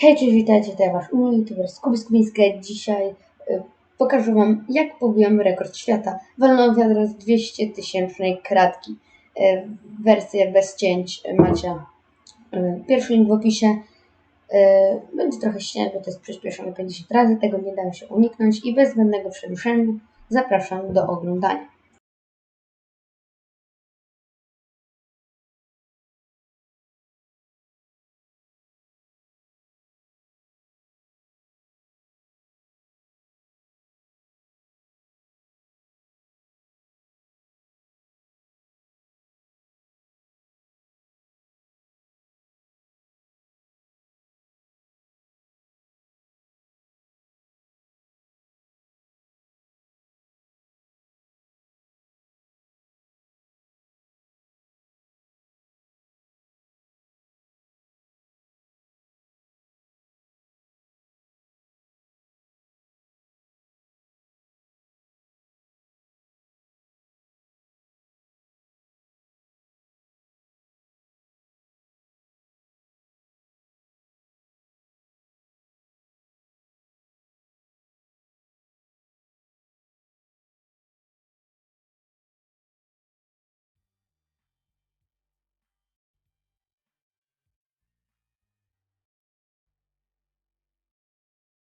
Hej, cześć, witajcie, to ja wasz ulubiony youtuber Skuby Skubińska. Dzisiaj y, pokażę wam, jak pobiłem rekord świata. Walną wiadro z 200 tysięcznej kratki. Y, wersję bez cięć macie y, pierwszy link w opisie. Y, będzie trochę śnieg, bo to jest przyspieszone 50 razy, tego nie dało się uniknąć i bez zbędnego przedłużenia zapraszam do oglądania.